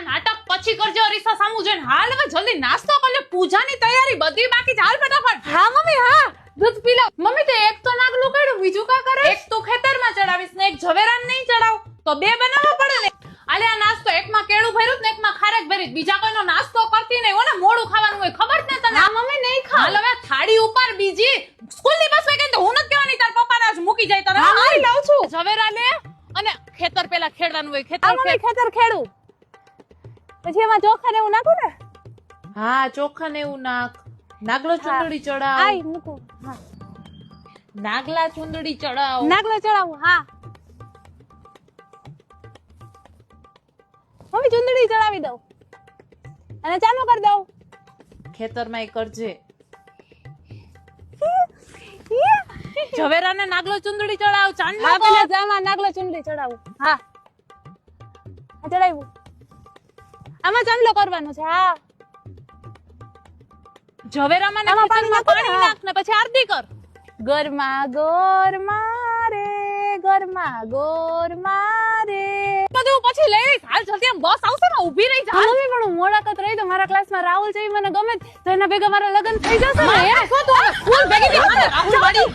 આ નાટક પછી કરજો અરીસા સામુ જોઈને હાલ હવે જલ્દી નાસ્તો કર લે પૂજાની તૈયારી બધી બાકી છે. હાલ ફટાફટ. હા મમ્મી હા. દૂધ પી લો. મમ્મી તો એક તો નાગલું કાઢ્યું બીજું કા કરે? એક તું ખેતરમાં ચડાવીશ ને એક ઝવેરાન નહીં ચડાવ. તો બે બનાવવા પડે ને. આલે આ નાસ્તો એકમાં કેળું ભર્યું ને એકમાં ખારેક ભરી બીજા કોઈનો નાસ્તો કરતી નહીં ઓને મોડું ખાવાનું હોય. ખબર ને તને? હા મમ્મી નહીં ખા હાલ હવે થાળી ઉપર બીજી સ્કૂલની બસ વગર તો હું નથી કહેવાની. તાર પપ્પાને જ મૂકી જાય તને હા લઉં છું. ઝવેરા લે અને ખેતર પેલા ખેડવાનું હોય. ખેતર ખેતર ખેડું. પછી એમાં ચોખા ને એવું નાખું ને? હા ચોખા ને એવું નાખ. નાગલો ચુંદડી ચડાવ. આઈ મૂકું. હા. નાગલા ચુંદડી ચડાવ. નાગલો ચડાવું હા. મમ્મી ચુંદડી ચડાવી દઉં. અને ચાલુ કરી દઉં. ખેતરમાં એ કરજે. ઝવેરાને નાગલો ચુંદડી ચડાવ. ચાંદલો. જામાં નાગલો ચુંદડી ચડાવું. હા ચડાવ્યું. આમાં ચાંદલો કરવાનો છે હા. ઝવેરામાં નાખ પાણી નાખ ને પછી આરતી કર. ગરમા ગોરમા રે ગરમા ગોરમા રે બધું પછી લઈ લઈશ હાલ જલ્દી આમ બસ આવશે ને ઊભી રહી જા. મમ્મી પણ હું મોડાકત રહી તો મારા ક્લાસમાં રાહુલ છે મને ગમે. તો એના ભેગા મારા લગ્ન થઈ જશે ને. શું તું ફૂલ ભેગી થી રાહુલ વાળી.